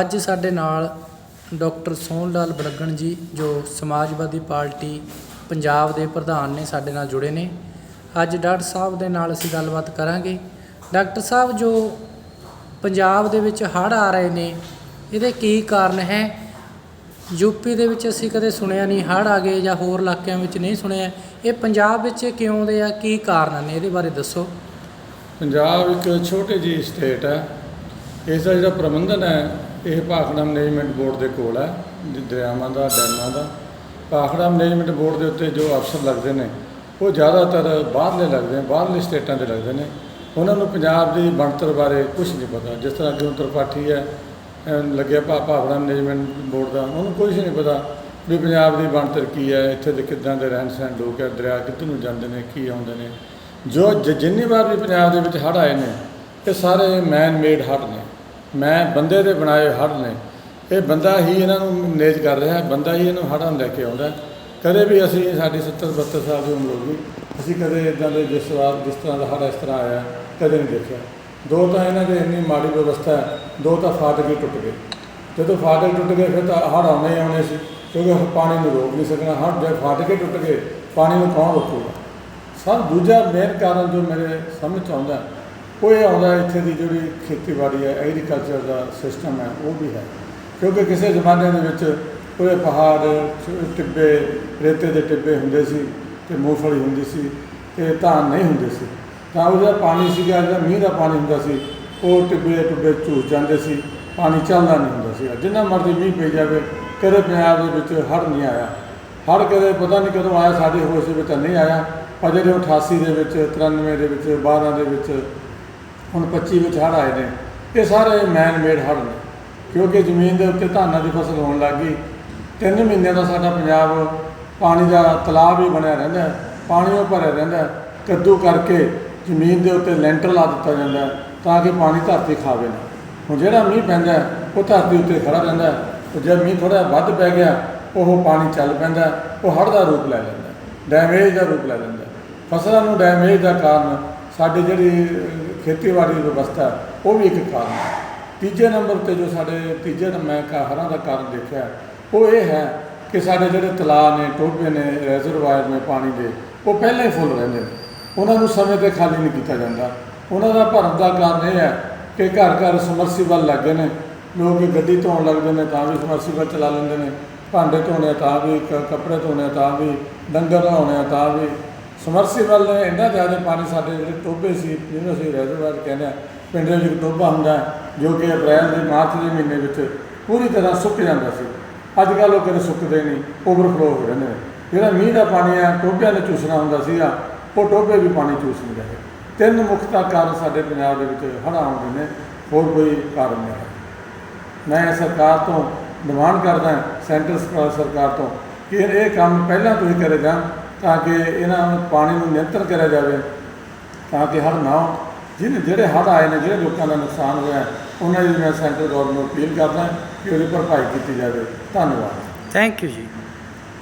ਅੱਜ ਸਾਡੇ ਨਾਲ ਡਾਕਟਰ ਸੋਹਣ ਲਾਲ ਬਲਗਣ ਜੀ, ਜੋ ਸਮਾਜਵਾਦੀ ਪਾਰਟੀ ਪੰਜਾਬ ਦੇ ਪ੍ਰਧਾਨ ਨੇ, ਸਾਡੇ ਨਾਲ ਜੁੜੇ ਨੇ। ਅੱਜ ਡਾਕਟਰ ਸਾਹਿਬ ਦੇ ਨਾਲ ਅਸੀਂ ਗੱਲਬਾਤ ਕਰਾਂਗੇ। ਡਾਕਟਰ ਸਾਹਿਬ, ਜੋ ਪੰਜਾਬ ਦੇ ਵਿੱਚ ਹੜ੍ਹ ਆ ਰਹੇ ਨੇ, ਇਹਦੇ ਕੀ ਕਾਰਨ ਹੈ? ਯੂਪੀ ਦੇ ਵਿੱਚ ਅਸੀਂ ਕਦੇ ਸੁਣਿਆ ਨਹੀਂ, ਹੜ੍ਹ ਆ ਗਏ ਜਾਂ ਹੋਰ ਇਲਾਕਿਆਂ ਵਿੱਚ ਨਹੀਂ ਸੁਣਿਆ। ਇਹ ਪੰਜਾਬ ਵਿੱਚ ਕਿਉਂ ਆਉਂਦੇ ਆ? ਕੀ ਕਾਰਨ ਨੇ? ਇਹਦੇ ਬਾਰੇ ਦੱਸੋ। ਪੰਜਾਬ ਇੱਕ ਛੋਟੀ ਜਿਹੀ ਸਟੇਟ ਹੈ। ਇਸ ਦਾ ਜਿਹੜਾ ਪ੍ਰਬੰਧਨ ਹੈ ਇਹ ਭਾਖੜਾ ਮੈਨੇਜਮੈਂਟ ਬੋਰਡ ਦੇ ਕੋਲ ਹੈ ਦਰਿਆਵਾਂ ਦਾ, ਡੈਮਾਂ ਦਾ। ਭਾਖੜਾ ਮੈਨੇਜਮੈਂਟ ਬੋਰਡ ਦੇ ਉੱਤੇ ਜੋ ਅਫਸਰ ਲੱਗਦੇ ਨੇ, ਉਹ ਜ਼ਿਆਦਾਤਰ ਬਾਹਰਲੇ ਲੱਗਦੇ ਨੇ, ਬਾਹਰਲੇ ਸਟੇਟਾਂ ਦੇ ਲੱਗਦੇ ਨੇ। ਉਹਨਾਂ ਨੂੰ ਪੰਜਾਬ ਦੀ ਬਣਤਰ ਬਾਰੇ ਕੁਝ ਨਹੀਂ ਪਤਾ। ਜਿਸ ਤਰ੍ਹਾਂ ਕਿ ਤ੍ਰਿਪਾਠੀ ਹੈ ਲੱਗਿਆ ਭਾ, ਭਾਖੜਾ ਮੈਨੇਜਮੈਂਟ ਬੋਰਡ ਦਾ, ਉਹਨੂੰ ਕੁਝ ਨਹੀਂ ਪਤਾ ਵੀ ਪੰਜਾਬ ਦੀ ਬਣਤਰ ਕੀ ਹੈ, ਇੱਥੇ ਦੇ ਕਿੱਦਾਂ ਦੇ ਰਹਿਣ ਸਹਿਣ ਲੋਕ ਹੈ, ਦਰਿਆ ਕਿੱਧਰ ਨੂੰ ਜਾਂਦੇ ਨੇ, ਕੀ ਆਉਂਦੇ ਨੇ। ਜੋ ਜ- ਜਿੰਨੀ ਵਾਰ ਵੀ ਪੰਜਾਬ ਦੇ ਵਿੱਚ ਹੜ੍ਹ ਆਏ ਨੇ, ਇਹ ਸਾਰੇ ਮੈਨ ਮੇਡ ਹੜ੍ਹ ਨੇ। ਮੈਂ ਬੰਦੇ ਦੇ ਬਣਾਏ ਹੜ੍ਹ ਨੇ। ਇਹ ਬੰਦਾ ਹੀ ਇਹਨਾਂ ਨੂੰ ਮੈਨੇਜ ਕਰ ਰਿਹਾ ਹੈ ਬੰਦਾ ਹੀ ਇਹਨੂੰ ਹੜ੍ਹਾਂ ਨੂੰ ਲੈ ਕੇ ਆਉਂਦਾ। ਕਦੇ ਵੀ ਅਸੀਂ ਸਾਡੀ 70 72 ਸਾਲ ਦੀ ਉਮਰ ਹੋ ਗਈ, ਅਸੀਂ ਕਦੇ ਇਦਾਂ ਦੇ ਜਿਸ ਜਿਸ ਤਰ੍ਹਾਂ ਦਾ ਹੜ੍ਹ ਇਸ ਤਰ੍ਹਾਂ ਆਇਆ, ਕਦੇ ਨਹੀਂ ਦੇਖਿਆ। ਦੋ ਤਾਂ ਇਹਨਾਂ ਦੇ ਇੰਨੀ ਮਾੜੀ ਵਿਵਸਥਾ ਹੈ ਦੋ ਤਾਂ ਫਾਟਕ ਹੀ ਟੁੱਟ ਗਏ। ਜਦੋਂ ਫਾਟਕ ਟੁੱਟ ਗਏ, ਫਿਰ ਤਾਂ ਹੜ੍ਹ ਆਉਣੇ ਹੀ ਆਉਣੇ ਸੀ, ਕਿਉਂਕਿ ਹੁਣ ਪਾਣੀ ਨੂੰ ਰੋਕ ਨਹੀਂ ਸਕਣਾ। ਹੜ੍ਹ ਜੇ ਫਾਟਕ ਹੀ ਟੁੱਟ ਗਏ, ਪਾਣੀ ਨੂੰ ਕੌਣ ਰੋਕੂਗਾ? ਸਭ ਦੂਜਾ ਮੇਨ ਕਾਰਨ ਜੋ ਮੇਰੇ ਸਮਝ 'ਚ ਆਉਂਦਾ ਉਹ ਇਹ ਆਉਂਦਾ ਇੱਥੇ ਦੀ ਜਿਹੜੀ ਖੇਤੀਬਾੜੀ ਹੈ ਐਗਰੀਕਲਚਰ ਦਾ ਸਿਸਟਮ ਹੈ, ਉਹ ਵੀ ਹੈ। ਕਿਉਂਕਿ ਕਿਸੇ ਜ਼ਮਾਨੇ ਦੇ ਵਿੱਚ ਪੂਰੇ ਪਹਾੜ, ਟਿੱਬੇ, ਰੇਤੇ ਦੇ ਟਿੱਬੇ ਹੁੰਦੇ ਸੀ ਤੇ ਮੂੰਗਫਲੀ ਹੁੰਦੀ ਸੀ ਤੇ ਧਾਨ ਨਹੀਂ ਹੁੰਦੇ ਸੀ। ਤਾਂ ਉਹ ਜਿਹੜਾ ਪਾਣੀ ਸੀਗਾ, ਜਿਹੜਾ ਮੀਂਹ ਦਾ ਪਾਣੀ ਹੁੰਦਾ ਸੀ, ਉਹ ਟਿੱਬੇ ਟਿੱਬੇ ਝੂਸ ਜਾਂਦੇ ਸੀ, ਪਾਣੀ ਚੱਲਦਾ ਨਹੀਂ ਹੁੰਦਾ ਸੀ ਜਿੰਨਾ ਮਰਜ਼ੀ ਮੀਂਹ ਪਈ ਜਾਵੇ, ਕਦੇ ਪੰਜਾਬ ਦੇ ਵਿੱਚ ਹੜ੍ਹ ਨਹੀਂ ਆਇਆ। ਹੜ੍ਹ ਕਦੇ ਪਤਾ ਨਹੀਂ ਕਦੋਂ ਆਇਆ, ਸਾਡੇ ਹੋਸ਼ ਦੇ ਵਿੱਚ ਤਾਂ ਨਹੀਂ ਆਇਆ, ਪਰ ਜਿਹੜੇ 88 ਦੇ ਵਿੱਚ 93 ਦੇ ਵਿੱਚ 12 ਦੇ ਵਿੱਚ ਹੁਣ 25 ਵਿੱਚ ਹੜ੍ਹ ਆਏ ਨੇ। ਇਹ ਸਾਰੇ ਮੈਨ ਮੇਡ ਹੜ੍ਹ ਨੇ। ਕਿਉਂਕਿ ਜ਼ਮੀਨ ਦੇ ਉੱਤੇ ਧਾਨਾਂ ਦੀ ਫਸਲ ਹੋਣ ਲੱਗ ਗਈ। ਤਿੰਨ ਮਹੀਨਿਆਂ ਦਾ ਸਾਡਾ ਪੰਜਾਬ ਪਾਣੀ ਦਾ ਤਲਾਬ ਹੀ ਬਣਿਆ ਰਹਿੰਦਾ ਪਾਣੀ ਉਹ ਭਰਿਆ ਰਹਿੰਦਾ ਕੱਦੂ ਕਰਕੇ ਜ਼ਮੀਨ ਦੇ ਉੱਤੇ ਲੈਂਟਰ ਲਾ ਦਿੱਤਾ ਜਾਂਦਾ ਤਾਂ ਕਿ ਪਾਣੀ ਧਰਤੀ ਖਾਵੇ ਨਾ। ਹੁਣ ਜਿਹੜਾ ਮੀਂਹ ਪੈਂਦਾ ਉਹ ਧਰਤੀ ਉੱਤੇ ਖੜਾ ਰਹਿੰਦਾ ਹੈ। ਉਹ ਜਦ ਮੀਂਹ ਥੋੜਾ ਵੱਧ ਪੈ ਗਿਆ, ਉਹ ਪਾਣੀ ਚੱਲ ਪੈਂਦਾ ਉਹ ਹੜ੍ਹ ਦਾ ਰੂਪ ਲੈ ਲੈਂਦਾ ਡੈਮੇਜ ਦਾ ਰੂਪ ਲੈ ਲੈਂਦਾ ਫਸਲਾਂ ਨੂੰ ਡੈਮੇਜ ਦਾ ਕਾਰਨ ਸਾਡੀ ਜਿਹੜੀ ਖੇਤੀਬਾੜੀ ਦੀ ਵਿਵਸਥਾ, ਉਹ ਵੀ ਇੱਕ ਕਾਰਨ ਹੈ। ਤੀਜੇ ਨੰਬਰ ਤੇ ਜੋ ਸਾਡੇ ਤੀਜੇ ਮੈਂ ਕਾ ਹਰਾਂ ਦਾ ਕਾਰਨ ਦੇਖਿਆ ਉਹ ਇਹ ਹੈ ਕਿ ਸਾਡੇ ਜਿਹੜੇ ਤਲਾਅ ਨੇ, ਟੋਭੇ ਨੇ ਰੈਜ਼ਰਵਾਇਰ ਨੇ ਪਾਣੀ ਦੇ, ਉਹ ਪਹਿਲਾਂ ਹੀ ਫੁੱਲ ਰਹਿੰਦੇ ਨੇ। ਉਹਨਾਂ ਨੂੰ ਸਮੇਂ ਤੇ ਖਾਲੀ ਨਹੀਂ ਕੀਤਾ ਜਾਂਦਾ। ਉਹਨਾਂ ਦਾ ਭਰਨ ਦਾ ਕਾਰਨ ਇਹ ਹੈ ਕਿ ਘਰ ਘਰ ਸਮਰਸੀਬਲ ਲੱਗੇ ਨੇ। ਲੋਕ ਗੱਡੀ ਧੋਣ ਲੱਗਦੇ ਨੇ ਤਾਂ ਵੀ ਸਮਰਸੀਬਲ ਚਲਾ ਲੈਂਦੇ ਨੇ। ਭਾਂਡੇ ਧੋਣੇ ਤਾਂ ਵੀ ਕੱਪੜੇ ਧੋਣੇ ਤਾਂ ਵੀ, ਡੰਗਰ ਨਹਾਉਣੇ ਤਾਂ ਵੀ। ਸਮਰਸੀਬਲ ਨੇ, ਇੰਨਾ ਜ਼ਿਆਦਾ ਪਾਣੀ ਸਾਡੇ ਜਿਹੜੇ ਟੋਭੇ ਸੀ, ਜਿਹਨੂੰ ਅਸੀਂ ਰੈਜ਼ਰਵਾਇਰ ਕਹਿੰਦੇ ਆ ਪਿੰਡ ਦੇ ਵਿੱਚ ਇੱਕ ਟੋਭਾ ਹੁੰਦਾ ਜੋ ਕਿ ਅਪ੍ਰੈਲ ਦੇ ਮਾਰਚ ਦੇ ਮਹੀਨੇ ਵਿੱਚ ਪੂਰੀ ਤਰ੍ਹਾਂ ਸੁੱਕ ਜਾਂਦਾ ਸੀ। ਅੱਜ ਕੱਲ੍ਹ ਉਹ ਕਦੇ ਸੁੱਕਦੇ ਨਹੀਂ ਓਵਰਫਲੋ ਹੋ ਰਹੇ ਨੇ। ਜਿਹੜਾ ਮੀਂਹ ਦਾ ਪਾਣੀ ਆ ਟੋਭਿਆਂ ਨੇ ਚੂਸਣਾ ਹੁੰਦਾ ਸੀਗਾ, ਉਹ ਟੋਭੇ ਵੀ ਪਾਣੀ ਚੂਸ ਨਹੀਂ ਰਹੇ ਤਿੰਨ ਮੁੱਖ ਤਾਂ ਕਾਰਨ ਸਾਡੇ ਪੰਜਾਬ ਦੇ ਵਿੱਚ ਹੜ੍ਹਾਂ ਆਉਂਦੇ ਨੇ, ਹੋਰ ਕੋਈ ਕਾਰਨ ਨਹੀਂ ਹੈ। ਮੈਂ ਸਰਕਾਰ ਤੋਂ ਡਿਮਾਂਡ ਕਰਦਾ, ਸੈਂਟਰ ਸਰਕਾਰ ਸਰਕਾਰ ਤੋਂ, ਕਿ ਇਹ ਕੰਮ ਪਹਿਲਾਂ ਤੋਂ ਹੀ ਕਰੇ ਜਾਣ ਤਾਂ ਕਿ ਇਹਨਾਂ ਨੂੰ ਪਾਣੀ ਨੂੰ ਨਿਯੰਤਰਣ ਕਰਿਆ ਜਾਵੇ, ਤਾਂ ਕਿ ਹੜ੍ਹ ਨਾ ਆਉਣ ਜਿਹਨੇ ਜਿਹੜੇ ਹੜ੍ਹ ਆਏ ਨੇ, ਜਿਹੜੇ ਲੋਕਾਂ ਦਾ ਨੁਕਸਾਨ ਹੋਇਆ, ਉਹਨਾਂ ਦੀ ਮੈਂ ਸੈਂਟਰ ਗਵਰਨਮੈਂਟ ਨੂੰ ਅਪੀਲ ਕਰਦਾ ਕਿ ਉਹਦੀ ਭਰਪਾਈ ਕੀਤੀ ਜਾਵੇ। ਧੰਨਵਾਦ। ਥੈਂਕ ਯੂ ਜੀ।